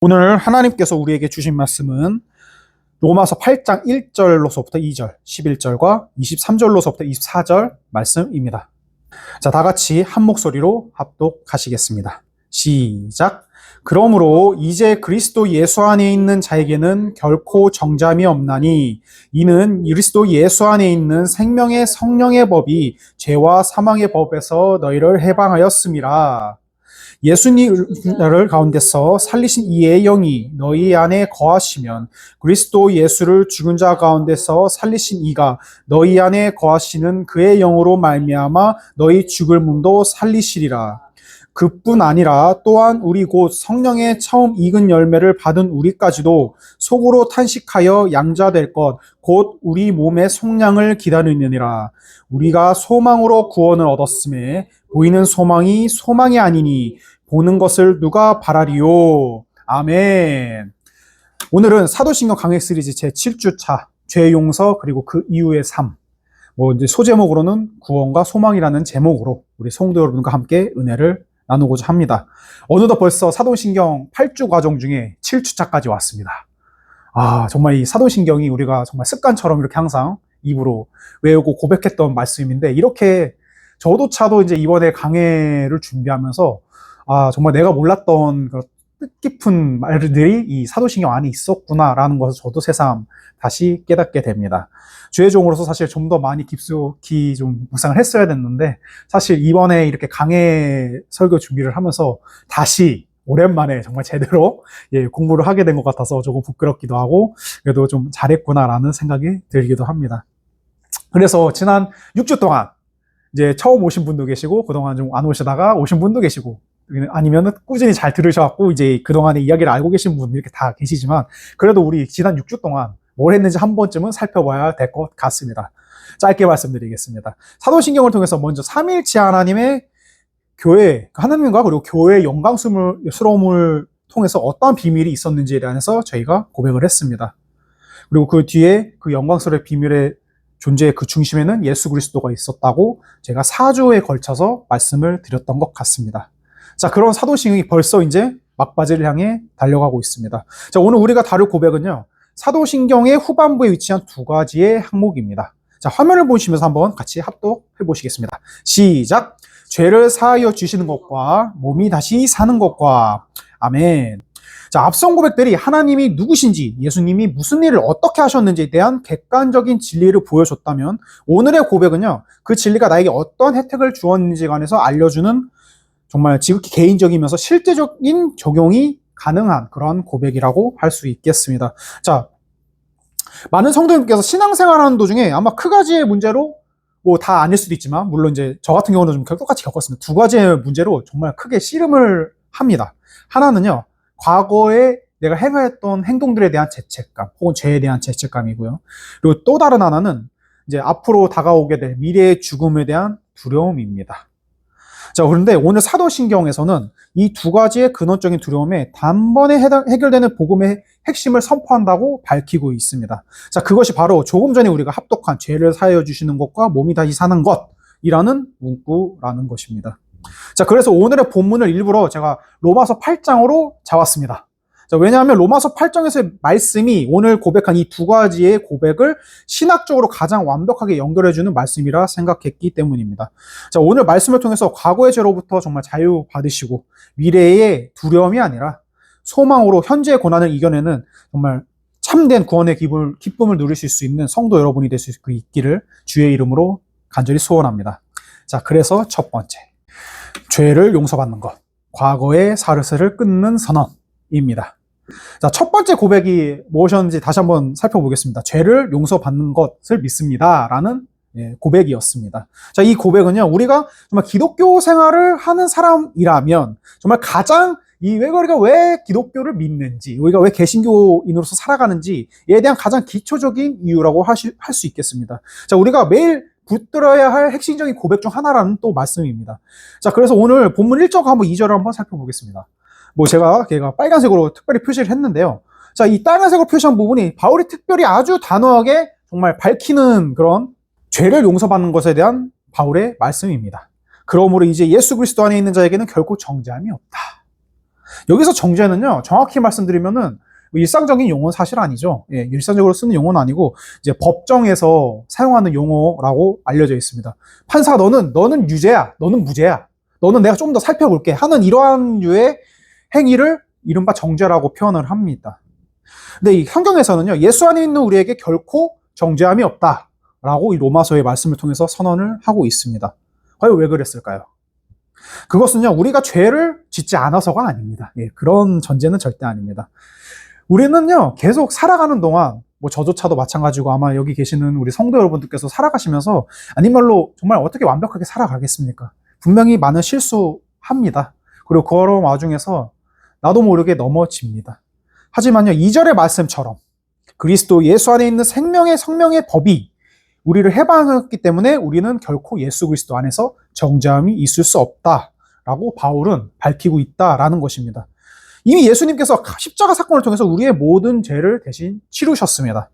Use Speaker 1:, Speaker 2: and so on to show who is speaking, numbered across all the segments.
Speaker 1: 오늘 하나님께서 우리에게 주신 말씀은 로마서 8장 1절로서부터 2절, 11절과 23절로서부터 24절 말씀입니다. 자, 다 같이 한 목소리로 합독하시겠습니다. 시작. 그러므로 이제 그리스도 예수 안에 있는 자에게는 결코 정잠이 없나니 이는 그리스도 예수 안에 있는 생명의 성령의 법이 죄와 사망의 법에서 너희를 해방하였음이라. 예수님을 가운데서 살리신 이의 영이 너희 안에 거하시면 그리스도 예수를 죽은 자 가운데서 살리신 이가 너희 안에 거하시는 그의 영으로 말미암아 너희 죽을 몸도 살리시리라. 그뿐 아니라 또한 우리 곧 성령의 처음 익은 열매를 받은 우리까지도 속으로 탄식하여 양자될 것 곧 우리 몸의 속량을 기다리느니라. 우리가 소망으로 구원을 얻었음에 보이는 소망이 소망이 아니니 보는 것을 누가 바라리요. 아멘. 오늘은 사도신경 강해 시리즈 제 7주차 죄 용서 그리고 그 이후의 삶. 뭐 이제 소제목으로는 구원과 소망이라는 제목으로 우리 성도 여러분과 함께 은혜를 나누고자 합니다. 어느덧 벌써 사도신경 8주 과정 중에 7주차까지 왔습니다. 아, 정말 이 사도신경이 우리가 정말 습관처럼 이렇게 항상 입으로 외우고 고백했던 말씀인데 이렇게 저도 차도 이제 이번에 강해를 준비하면서 아, 정말 내가 몰랐던 뜻깊은 말들이 이 사도신경 안에 있었구나라는 것을 저도 새삼 다시 깨닫게 됩니다. 주의 종으로서 사실 좀 더 많이 깊숙이 좀 묵상을 했어야 됐는데 사실 이번에 이렇게 강해 설교 준비를 하면서 다시 오랜만에 정말 제대로 예, 공부를 하게 된 것 같아서 조금 부끄럽기도 하고 그래도 좀 잘했구나라는 생각이 들기도 합니다. 그래서 지난 6주 동안 이제 처음 오신 분도 계시고 그동안 좀 안 오시다가 오신 분도 계시고 아니면은 꾸준히 잘 들으셔갖고 이제 그동안의 이야기를 알고 계신 분 이렇게 다 계시지만 그래도 우리 지난 6주 동안 뭘 했는지 한 번쯤은 살펴봐야 될 것 같습니다. 짧게 말씀드리겠습니다. 사도신경을 통해서 먼저 삼일치 하나님의 교회, 하나님과 그리고 교회의 영광스러움을 통해서 어떠한 비밀이 있었는지에 대해서 저희가 고백을 했습니다. 그리고 그 뒤에 그 영광스러운 비밀의 존재의 그 중심에는 예수 그리스도가 있었다고 제가 4주에 걸쳐서 말씀을 드렸던 것 같습니다. 자, 그런 사도신경이 벌써 이제 막바지를 향해 달려가고 있습니다. 자, 오늘 우리가 다룰 고백은요. 사도신경의 후반부에 위치한 두 가지의 항목입니다. 자, 화면을 보시면서 한번 같이 합독해 보시겠습니다. 시작! 죄를 사하여 주시는 것과 몸이 다시 사는 것과 아멘. 자, 앞선 고백들이 하나님이 누구신지, 예수님이 무슨 일을 어떻게 하셨는지에 대한 객관적인 진리를 보여줬다면 오늘의 고백은요. 그 진리가 나에게 어떤 혜택을 주었는지에 관해서 알려주는 정말 지극히 개인적이면서 실제적인 적용이 가능한 그런 고백이라고 할 수 있겠습니다. 자, 많은 성도님께서 신앙생활하는 도중에 아마 크 가지의 문제로 뭐 다 아닐 수도 있지만 물론 이제 저 같은 경우는 좀 똑같이 겪었습니다. 두 가지의 문제로 정말 크게 씨름을 합니다. 하나는요, 과거에 내가 행하였던 행동들에 대한 죄책감 혹은 죄에 대한 죄책감이고요. 그리고 또 다른 하나는 이제 앞으로 다가오게 될 미래의 죽음에 대한 두려움입니다. 자, 그런데 오늘 사도신경에서는 이 두 가지의 근원적인 두려움에 단번에 해결되는 복음의 핵심을 선포한다고 밝히고 있습니다. 자, 그것이 바로 조금 전에 우리가 합독한 죄를 사하여 주시는 것과 몸이 다시 사는 것이라는 문구라는 것입니다. 자, 그래서 오늘의 본문을 일부러 제가 로마서 8장으로 잡았습니다. 자, 왜냐하면 로마서 8장에서의 말씀이 오늘 고백한 이 두 가지의 고백을 신학적으로 가장 완벽하게 연결해주는 말씀이라 생각했기 때문입니다. 자, 오늘 말씀을 통해서 과거의 죄로부터 정말 자유받으시고 미래의 두려움이 아니라 소망으로 현재의 고난을 이겨내는 정말 참된 구원의 기쁨을, 기쁨을 누리실 수 있는 성도 여러분이 될 수 있기를 주의 이름으로 간절히 소원합니다. 자, 그래서 첫 번째. 죄를 용서받는 것. 과거의 사르스를 끊는 선언입니다. 자, 첫 번째 고백이 무엇이었는지 다시 한번 살펴보겠습니다. 죄를 용서받는 것을 믿습니다. 라는 예, 고백이었습니다. 자, 이 고백은요, 우리가 정말 기독교 생활을 하는 사람이라면 정말 가장 이 외거리가 왜 기독교를 믿는지, 우리가 왜 개신교인으로서 살아가는지에 대한 가장 기초적인 이유라고 할 수 있겠습니다. 자, 우리가 매일 붙들어야 할 핵심적인 고백 중 하나라는 또 말씀입니다. 자, 그래서 오늘 본문 1절 한번 2절을 한번 살펴보겠습니다. 뭐 제가 걔가 빨간색으로 특별히 표시를 했는데요. 자, 이 빨간색으로 표시한 부분이 바울이 특별히 아주 단호하게 정말 밝히는 그런 죄를 용서받는 것에 대한 바울의 말씀입니다. 그러므로 이제 예수 그리스도 안에 있는 자에게는 결코 정죄함이 없다. 여기서 정죄는요, 정확히 말씀드리면은 일상적인 용어는 사실 아니죠. 예, 일상적으로 쓰는 용어는 아니고 이제 법정에서 사용하는 용어라고 알려져 있습니다. 판사 너는 너는 유죄야, 너는 무죄야, 너는 내가 좀 더 살펴볼게 하는 이러한 류의 행위를 이른바 정죄라고 표현을 합니다. 근데 이 성경에서는요, 예수 안에 있는 우리에게 결코 정죄함이 없다 라고 이 로마서의 말씀을 통해서 선언을 하고 있습니다. 과연 왜 그랬을까요? 그것은요, 우리가 죄를 짓지 않아서가 아닙니다. 예, 그런 전제는 절대 아닙니다. 우리는요, 계속 살아가는 동안, 뭐 저조차도 마찬가지고 아마 여기 계시는 우리 성도 여러분들께서 살아가시면서 아닌 말로 정말 어떻게 완벽하게 살아가겠습니까? 분명히 많은 실수합니다. 그리고 그런 와중에서 나도 모르게 넘어집니다. 하지만요, 2절의 말씀처럼 그리스도 예수 안에 있는 생명의 성명의 법이 우리를 해방했기 때문에 우리는 결코 예수 그리스도 안에서 정죄함이 있을 수 없다라고 바울은 밝히고 있다라는 것입니다. 이미 예수님께서 십자가 사건을 통해서 우리의 모든 죄를 대신 치르셨습니다.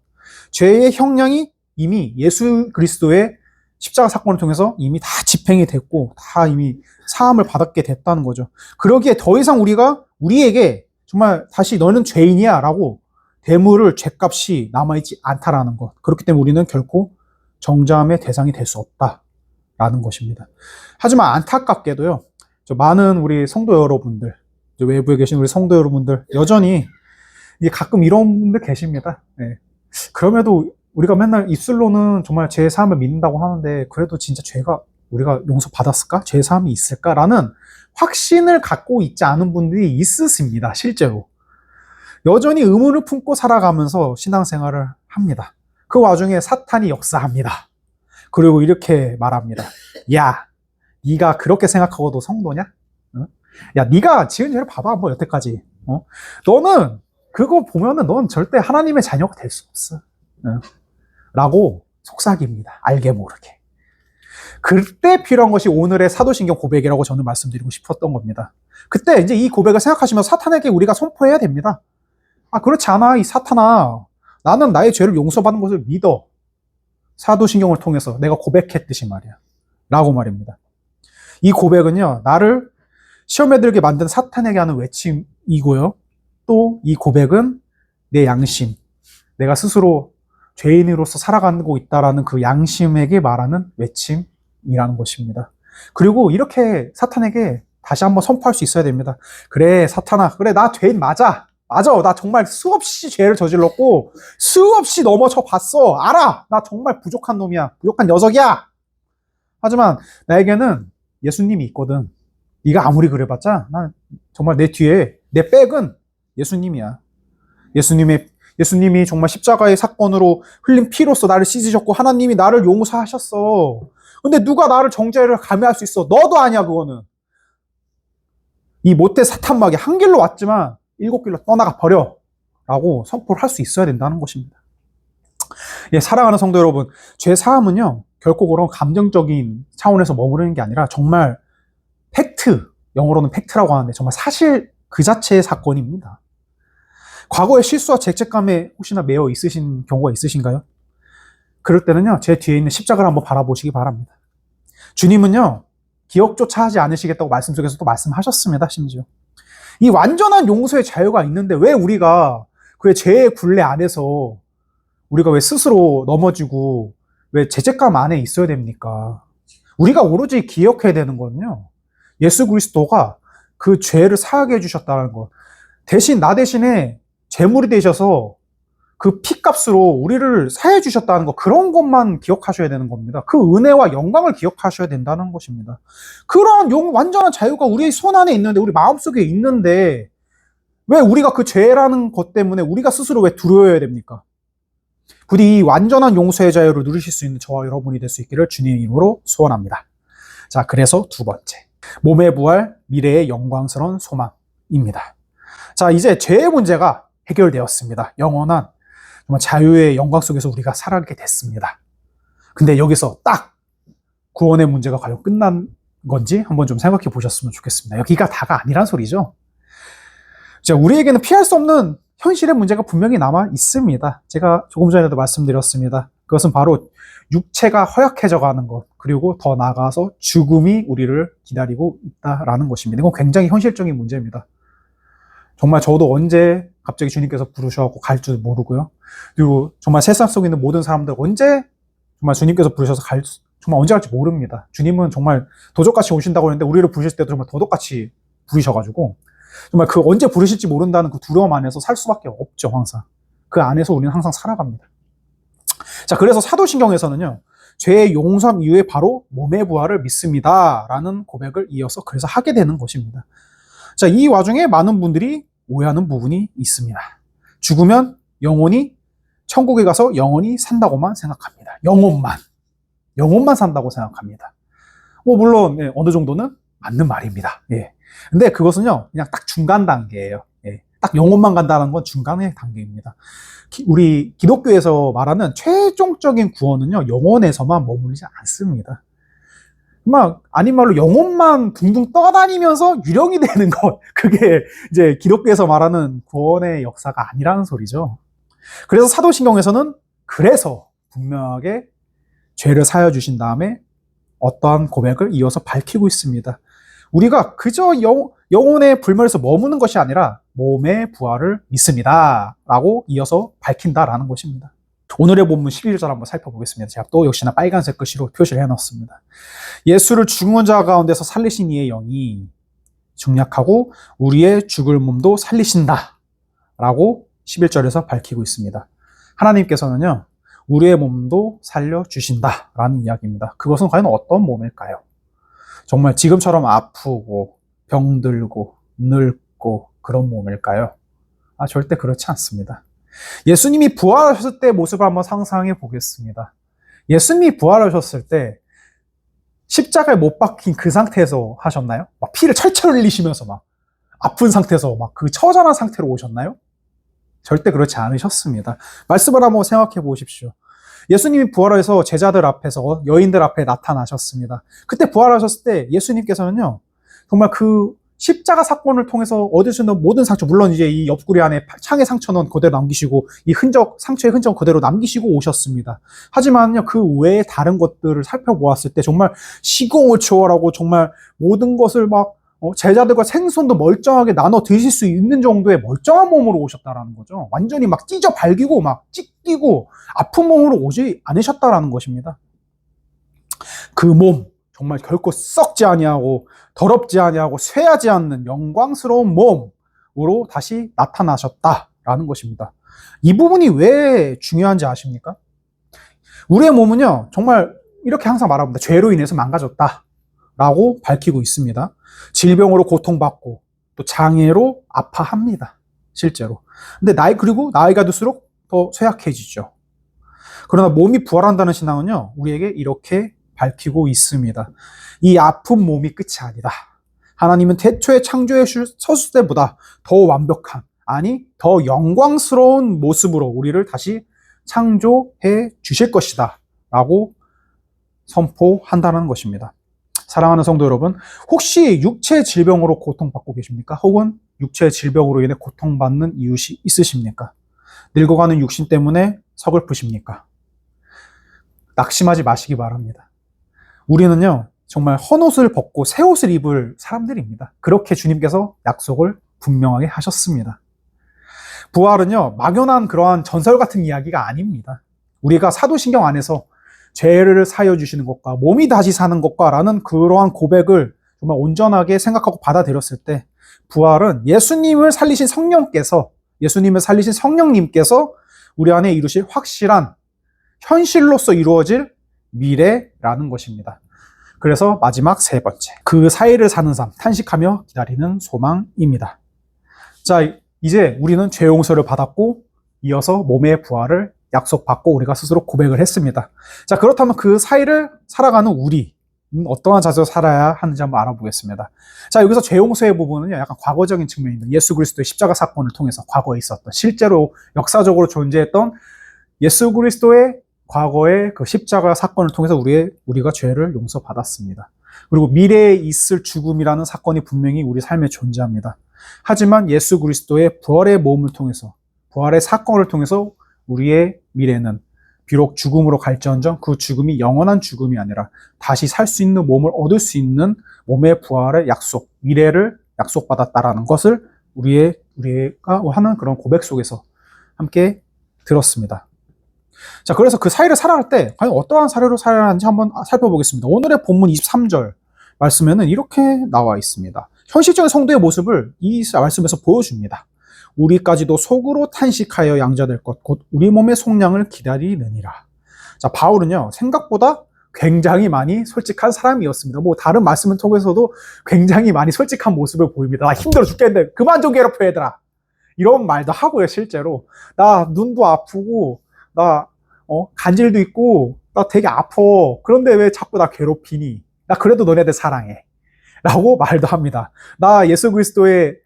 Speaker 1: 죄의 형량이 이미 예수 그리스도의 십자가 사건을 통해서 이미 다 집행이 됐고 다 이미 사함을 받았게 됐다는 거죠. 그러기에 더 이상 우리가 우리에게 정말 다시 너는 죄인이야 라고 대물을 죄값이 남아있지 않다라는 것. 그렇기 때문에 우리는 결코 정죄함의 대상이 될 수 없다라는 것입니다. 하지만 안타깝게도요. 저 많은 우리 성도 여러분들, 저 외부에 계신 우리 성도 여러분들 여전히 가끔 이런 분들 계십니다. 예. 그럼에도 우리가 맨날 입술로는 정말 죄 사함을 믿는다고 하는데 그래도 진짜 죄가 우리가 용서 받았을까? 죄 사함이 있을까라는 확신을 갖고 있지 않은 분들이 있으십니다. 실제로. 여전히 의문을 품고 살아가면서 신앙생활을 합니다. 그 와중에 사탄이 역사합니다. 그리고 이렇게 말합니다. 야, 네가 그렇게 생각하고도 성도냐? 어? 야, 네가 지은 죄를 봐봐, 뭐 여태까지. 어? 너는 그거 보면은 넌 절대 하나님의 자녀가 될 수 없어. 어? 라고 속삭입니다. 알게 모르게. 그때 필요한 것이 오늘의 사도신경 고백이라고 저는 말씀드리고 싶었던 겁니다. 그때 이제 이 고백을 생각하시면 사탄에게 우리가 선포해야 됩니다. 아, 그렇지 않아. 이 사탄아. 나는 나의 죄를 용서받는 것을 믿어. 사도신경을 통해서 내가 고백했듯이 말이야. 라고 말입니다. 이 고백은요, 나를 시험에 들게 만든 사탄에게 하는 외침이고요. 또 이 고백은 내 양심, 내가 스스로 죄인으로서 살아가고 있다라는 그 양심에게 말하는 외침 이라는 것입니다. 그리고 이렇게 사탄에게 다시 한번 선포할 수 있어야 됩니다. 그래, 사탄아. 그래, 나 죄인 맞아. 맞아. 나 정말 수없이 죄를 저질렀고, 수없이 넘어져 봤어. 알아. 나 정말 부족한 놈이야. 부족한 녀석이야. 하지만 나에게는 예수님이 있거든. 네가 아무리 그래봤자, 난 정말 내 뒤에, 내 백은 예수님이야. 예수님의 예수님이 정말 십자가의 사건으로 흘린 피로써 나를 씻으셨고 하나님이 나를 용서하셨어. 근데 누가 나를 정죄를 감해할 수 있어? 너도 아니야 그거는. 이 못된 사탄막이 한 길로 왔지만 일곱 길로 떠나가 버려. 라고 선포를 할 수 있어야 된다는 것입니다. 예, 사랑하는 성도 여러분, 죄 사함은요, 결코 그런 감정적인 차원에서 머무르는 게 아니라 정말 팩트, 영어로는 팩트라고 하는데 정말 사실 그 자체의 사건입니다. 과거의 실수와 죄책감에 혹시나 매여 있으신 경우가 있으신가요? 그럴 때는요, 제 뒤에 있는 십자가를 한번 바라보시기 바랍니다. 주님은요, 기억조차 하지 않으시겠다고 말씀 속에서 또 말씀하셨습니다, 심지어. 이 완전한 용서의 자유가 있는데 왜 우리가 그의 죄의 굴레 안에서 우리가 왜 스스로 넘어지고 왜 죄책감 안에 있어야 됩니까? 우리가 오로지 기억해야 되는 거는요, 예수 그리스도가 그 죄를 사하게 해주셨다는 것. 대신 나 대신에 재물이 되셔서 그 피값으로 우리를 사해 주셨다는 것 그런 것만 기억하셔야 되는 겁니다. 그 은혜와 영광을 기억하셔야 된다는 것입니다. 그런 용 완전한 자유가 우리의 손 안에 있는데 우리 마음속에 있는데 왜 우리가 그 죄라는 것 때문에 우리가 스스로 왜 두려워해야 됩니까? 부디 이 완전한 용서의 자유를 누리실 수 있는 저와 여러분이 될 수 있기를 주님의 이름으로 소원합니다. 자, 그래서 두 번째. 몸의 부활, 미래의 영광스러운 소망입니다. 자, 이제 죄의 문제가 해결되었습니다. 영원한 정말 자유의 영광 속에서 우리가 살아가게 됐습니다. 근데 여기서 딱 구원의 문제가 과연 끝난 건지 한번 좀 생각해 보셨으면 좋겠습니다. 여기가 다가 아니란 소리죠. 자, 우리에게는 피할 수 없는 현실의 문제가 분명히 남아 있습니다. 제가 조금 전에도 말씀드렸습니다. 그것은 바로 육체가 허약해져 가는 것, 그리고 더 나아가서 죽음이 우리를 기다리고 있다라는 것입니다. 이건 굉장히 현실적인 문제입니다. 정말 저도 언제 갑자기 주님께서 부르셔갖고 갈 줄 모르고요. 그리고 정말 세상 속에 있는 모든 사람들 언제 정말 주님께서 부르셔서 갈, 수- 정말 언제 갈지 모릅니다. 주님은 정말 도적같이 오신다고 했는데 우리를 부르실 때도 정말 도적같이 부르셔가지고 정말 그 언제 부르실지 모른다는 그 두려움 안에서 살 수밖에 없죠, 항상. 그 안에서 우리는 항상 살아갑니다. 자, 그래서 사도신경에서는요, 죄의 용서함 이후에 바로 몸의 부활을 믿습니다. 라는 고백을 이어서 그래서 하게 되는 것입니다. 자, 이 와중에 많은 분들이 오해하는 부분이 있습니다. 죽으면 영혼이 천국에 가서 영원히 산다고만 생각합니다. 영혼만. 영혼만 산다고 생각합니다. 뭐, 물론, 예, 어느 정도는 맞는 말입니다. 예. 근데 그것은요, 그냥 딱 중간 단계예요. 예. 딱 영혼만 간다는 건 중간의 단계입니다. 기- 우리 기독교에서 말하는 최종적인 구원은요, 영혼에서만 머물지 않습니다. 막, 아닌 말로 영혼만 둥둥 떠다니면서 유령이 되는 것. 그게 이제 기독교에서 말하는 구원의 역사가 아니라는 소리죠. 그래서 사도신경에서는 그래서 분명하게 죄를 사여 주신 다음에 어떠한 고백을 이어서 밝히고 있습니다. 우리가 그저 영, 영혼의 불멸에서 머무는 것이 아니라 몸의 부활을 믿습니다. 라고 이어서 밝힌다라는 것입니다. 오늘의 본문 11절 한번 살펴보겠습니다. 제가 또 역시나 빨간색 글씨로 표시를 해놨습니다. 예수를 죽은 자 가운데서 살리신 이의 영이 중약하고 우리의 죽을 몸도 살리신다. 라고 11절에서 밝히고 있습니다. 하나님께서는요, 우리의 몸도 살려주신다. 라는 이야기입니다. 그것은 과연 어떤 몸일까요? 정말 지금처럼 아프고 병들고 늙고 그런 몸일까요? 아, 절대 그렇지 않습니다. 예수님이 부활하셨을 때 모습을 한번 상상해 보겠습니다. 예수님이 부활하셨을 때 십자가에 못 박힌 그 상태에서 하셨나요? 막 피를 철철 흘리시면서 막 아픈 상태에서 막 그 처절한 상태로 오셨나요? 절대 그렇지 않으셨습니다. 말씀을 한번 생각해 보십시오. 예수님이 부활해서 제자들 앞에서 여인들 앞에 나타나셨습니다. 그때 부활하셨을 때 예수님께서는요, 정말 그 십자가 사건을 통해서 얻을 수 있는 모든 상처, 물론 이제 이 옆구리 안에 창의 상처는 그대로 남기시고, 이 흔적, 상처의 흔적 그대로 남기시고 오셨습니다. 하지만요, 그 외에 다른 것들을 살펴보았을 때 정말 시공을 초월하고 정말 모든 것을 막 어, 제자들과 생선도 멀쩡하게 나눠 드실 수 있는 정도의 멀쩡한 몸으로 오셨다라는 거죠. 완전히 막 찢어 발기고 막 찢기고 아픈 몸으로 오지 않으셨다라는 것입니다. 그 몸 정말 결코 썩지 아니하고 더럽지 아니하고 쇠하지 않는 영광스러운 몸으로 다시 나타나셨다라는 것입니다. 이 부분이 왜 중요한지 아십니까? 우리의 몸은요 정말 이렇게 항상 말합니다. 죄로 인해서 망가졌다 라고 밝히고 있습니다. 질병으로 고통받고 또 장애로 아파합니다. 실제로. 근데 나이 그리고 나이가 들수록 더 쇠약해지죠. 그러나 몸이 부활한다는 신앙은요, 우리에게 이렇게 밝히고 있습니다. 이 아픈 몸이 끝이 아니다. 하나님은 태초에 창조해 섰을 때보다 더 완벽한, 아니, 더 영광스러운 모습으로 우리를 다시 창조해 주실 것이다. 라고 선포한다는 것입니다. 사랑하는 성도 여러분, 혹시 육체 질병으로 고통받고 계십니까? 혹은 육체 질병으로 인해 고통받는 이웃이 있으십니까? 늙어가는 육신 때문에 서글프십니까? 낙심하지 마시기 바랍니다. 우리는요, 정말 헌옷을 벗고 새 옷을 입을 사람들입니다. 그렇게 주님께서 약속을 분명하게 하셨습니다. 부활은요, 막연한 그러한 전설 같은 이야기가 아닙니다. 우리가 사도신경 안에서 죄를 사여 주시는 것과 몸이 다시 사는 것과라는 그러한 고백을 정말 온전하게 생각하고 받아들였을 때 부활은 예수님을 살리신 성령께서 예수님을 살리신 성령님께서 우리 안에 이루실 확실한 현실로서 이루어질 미래라는 것입니다. 그래서 마지막 세 번째 그 사이를 사는 삶 탄식하며 기다리는 소망입니다. 자 이제 우리는 죄 용서를 받았고 이어서 몸의 부활을 약속받고 우리가 스스로 고백을 했습니다. 자, 그렇다면 그 사이를 살아가는 우리, 음, 어떠한 자세로 살아야 하는지 한번 알아보겠습니다. 자, 여기서 죄 용서의 부분은요, 약간 과거적인 측면입니다. 예수 그리스도의 십자가 사건을 통해서 과거에 있었던, 실제로 역사적으로 존재했던 예수 그리스도의 과거의 그 십자가 사건을 통해서 우리의, 우리가 죄를 용서받았습니다. 그리고 미래에 있을 죽음이라는 사건이 분명히 우리 삶에 존재합니다. 하지만 예수 그리스도의 부활의 몸을 통해서, 부활의 사건을 통해서 우리의 미래는 비록 죽음으로 갈지언정 그 죽음이 영원한 죽음이 아니라 다시 살 수 있는 몸을 얻을 수 있는 몸의 부활의 약속, 미래를 약속받았다라는 것을 우리의 우리가 하는 그런 고백 속에서 함께 들었습니다. 자, 그래서 그 사이를 살아갈 때 과연 어떠한 사례로 살아야 하는지 한번 살펴보겠습니다. 오늘의 본문 23절 말씀에는 이렇게 나와 있습니다. 현실적인 성도의 모습을 이 말씀에서 보여줍니다. 우리까지도 속으로 탄식하여 양자될 것, 곧 우리 몸의 속량을 기다리느니라. 자, 바울은요, 생각보다 굉장히 많이 솔직한 사람이었습니다. 뭐, 다른 말씀을 통해서도 굉장히 많이 솔직한 모습을 보입니다. 나 힘들어 죽겠는데, 그만 좀 괴롭혀, 얘들아. 이런 말도 하고요, 실제로. 나 눈도 아프고, 나, 어, 간질도 있고, 나 되게 아파. 그런데 왜 자꾸 나 괴롭히니? 나 그래도 너네들 사랑해. 라고 말도 합니다. 나 예수 그리스도의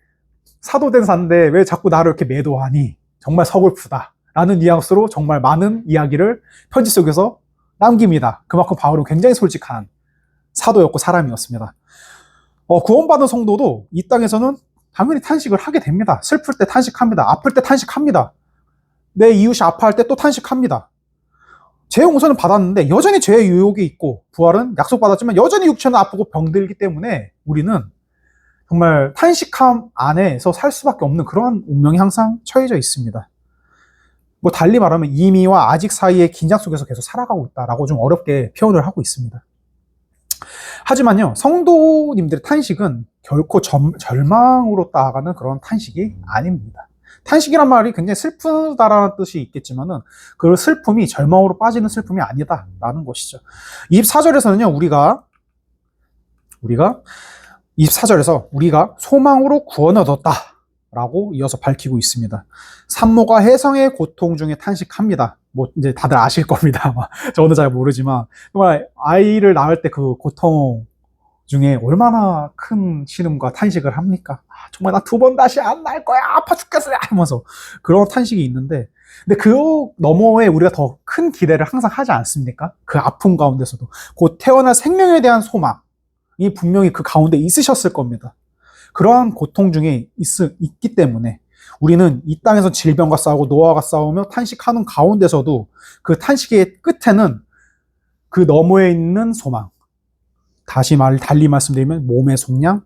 Speaker 1: 사도된 사인데 왜 자꾸 나를 이렇게 매도하니? 정말 서글프다. 라는 뉘앙스로 정말 많은 이야기를 편지 속에서 남깁니다. 그만큼 바울은 굉장히 솔직한 사도였고 사람이었습니다. 어, 구원받은 성도도 이 땅에서는 당연히 탄식을 하게 됩니다. 슬플 때 탄식합니다. 아플 때 탄식합니다. 내 이웃이 아파할 때 또 탄식합니다. 죄 용서는 받았는데 여전히 죄의 유혹이 있고 부활은 약속받았지만 여전히 육체는 아프고 병들기 때문에 우리는 정말 탄식함 안에서 살 수밖에 없는 그러한 운명이 항상 처해져 있습니다. 뭐 달리 말하면 이미와 아직 사이의 긴장 속에서 계속 살아가고 있다라고 좀 어렵게 표현을 하고 있습니다. 하지만요, 성도님들의 탄식은 결코 점, 절망으로 따라가는 그런 탄식이 아닙니다. 탄식이란 말이 굉장히 슬프다라는 뜻이 있겠지만은 그 슬픔이 절망으로 빠지는 슬픔이 아니다라는 것이죠. 24절에서는요, 우리가 우리가 24절에서 우리가 소망으로 구원을 얻었다. 라고 이어서 밝히고 있습니다. 산모가 해성의 고통 중에 탄식합니다. 뭐, 이제 다들 아실 겁니다. 저는 잘 모르지만, 정말 아이를 낳을 때 그 고통 중에 얼마나 큰 신음과 탄식을 합니까? 아, 정말 나 두 번 다시 안 날 거야! 아파 죽겠어요! 하면서 그런 탄식이 있는데, 근데 그 너머에 우리가 더 큰 기대를 항상 하지 않습니까? 그 아픔 가운데서도. 곧 태어날 생명에 대한 소망. 이 분명히 그 가운데 있으셨을 겁니다. 그러한 고통 중에 있, 있기 때문에 우리는 이 땅에서 질병과 싸우고 노화가 싸우며 탄식하는 가운데서도 그 탄식의 끝에는 그 너머에 있는 소망. 다시 말, 달리 말씀드리면 몸의 속량,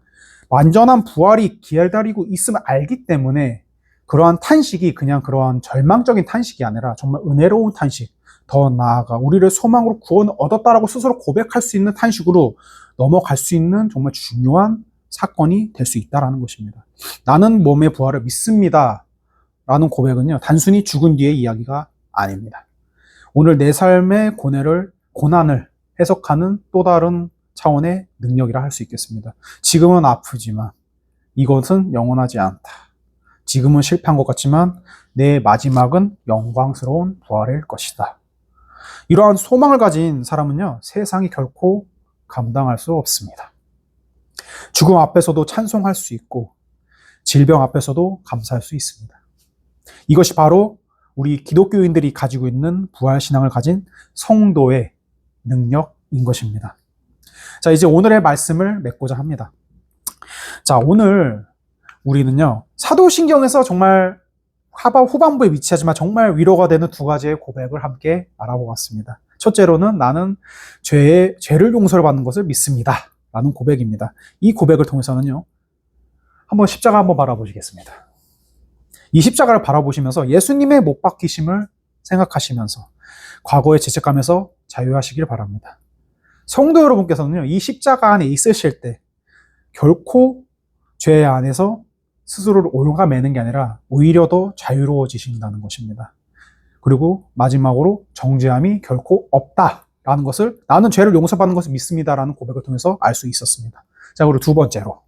Speaker 1: 완전한 부활이 기다리고 있음을 알기 때문에 그러한 탄식이 그냥 그러한 절망적인 탄식이 아니라 정말 은혜로운 탄식, 더 나아가 우리를 소망으로 구원을 얻었다라고 스스로 고백할 수 있는 탄식으로 넘어갈 수 있는 정말 중요한 사건이 될 수 있다라는 것입니다. 나는 몸의 부활을 믿습니다. 라는 고백은요, 단순히 죽은 뒤의 이야기가 아닙니다. 오늘 내 삶의 고뇌를, 고난을 해석하는 또 다른 차원의 능력이라 할 수 있겠습니다. 지금은 아프지만 이것은 영원하지 않다. 지금은 실패한 것 같지만 내 마지막은 영광스러운 부활일 것이다. 이러한 소망을 가진 사람은요, 세상이 결코 감당할 수 없습니다. 죽음 앞에서도 찬송할 수 있고, 질병 앞에서도 감사할 수 있습니다. 이것이 바로 우리 기독교인들이 가지고 있는 부활신앙을 가진 성도의 능력인 것입니다. 자, 이제 오늘의 말씀을 맺고자 합니다. 자, 오늘 우리는요, 사도신경에서 정말 하바 후반부에 위치하지만 정말 위로가 되는 두 가지의 고백을 함께 알아보았습니다. 첫째로는 나는 죄의 죄를 용서를 받는 것을 믿습니다. 라는 고백입니다. 이 고백을 통해서는요. 한번 십자가 한번 바라보시겠습니다. 이 십자가를 바라보시면서 예수님의 못 박히심을 생각하시면서 과거의 죄책감에서 자유하시길 바랍니다. 성도 여러분께서는요. 이 십자가 안에 있으실 때 결코 죄 안에서 스스로를 옳가매는 게 아니라 오히려 더 자유로워지신다는 것입니다. 그리고 마지막으로 정죄함이 결코 없다라는 것을 나는 죄를 용서받는 것을 믿습니다라는 고백을 통해서 알 수 있었습니다. 자, 그리고 두 번째로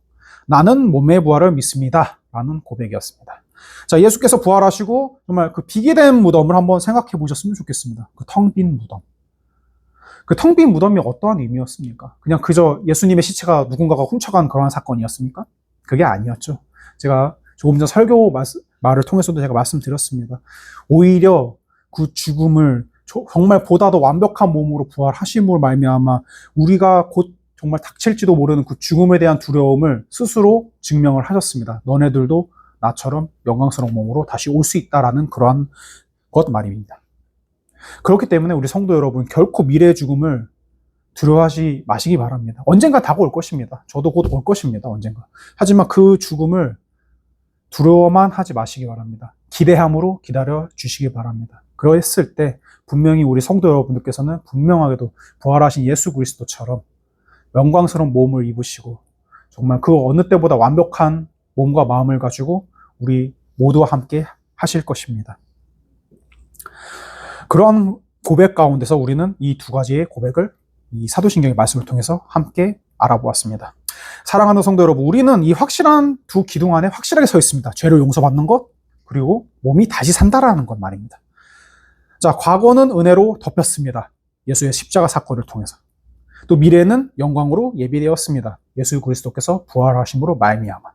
Speaker 1: 나는 몸의 부활을 믿습니다라는 고백이었습니다. 자, 예수께서 부활하시고 정말 그 비게 된 무덤을 한번 생각해 보셨으면 좋겠습니다. 그 텅 빈 무덤. 그 텅 빈 무덤이 어떠한 의미였습니까? 그냥 그저 예수님의 시체가 누군가가 훔쳐간 그러한 사건이었습니까? 그게 아니었죠. 제가 조금 전 설교 말을 통해서도 제가 말씀드렸습니다. 오히려 그 죽음을 정말 보다 더 완벽한 몸으로 부활하심으로 말미암아 우리가 곧 정말 닥칠지도 모르는 그 죽음에 대한 두려움을 스스로 증명을 하셨습니다. 너네들도 나처럼 영광스러운 몸으로 다시 올 수 있다라는 그러한 것 말입니다. 그렇기 때문에 우리 성도 여러분 결코 미래의 죽음을 두려워하지 마시기 바랍니다. 언젠가 다가올 것입니다. 저도 곧 올 것입니다. 언젠가. 하지만 그 죽음을 두려워만 하지 마시기 바랍니다. 기대함으로 기다려 주시기 바랍니다. 그랬을 때 분명히 우리 성도 여러분들께서는 분명하게도 부활하신 예수 그리스도처럼 영광스러운 몸을 입으시고 정말 그 어느 때보다 완벽한 몸과 마음을 가지고 우리 모두와 함께 하실 것입니다. 그런 고백 가운데서 우리는 이 두 가지의 고백을 이 사도신경의 말씀을 통해서 함께 알아보았습니다. 사랑하는 성도 여러분, 우리는 이 확실한 두 기둥 안에 확실하게 서 있습니다. 죄를 용서받는 것, 그리고 몸이 다시 산다라는 것 말입니다. 자, 과거는 은혜로 덮였습니다. 예수의 십자가 사건을 통해서. 또 미래는 영광으로 예비되었습니다. 예수 그리스도께서 부활하심으로 말미암아.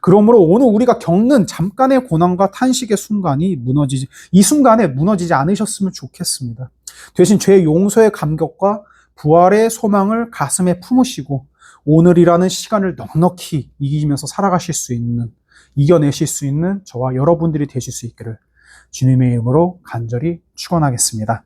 Speaker 1: 그러므로 오늘 우리가 겪는 잠깐의 고난과 탄식의 순간이 무너지지 이 순간에 무너지지 않으셨으면 좋겠습니다. 대신 죄의 용서의 감격과 부활의 소망을 가슴에 품으시고 오늘이라는 시간을 넉넉히 이기면서 살아가실 수 있는 이겨내실 수 있는 저와 여러분들이 되실 수 있기를 주님의 이름으로 간절히 축원하겠습니다.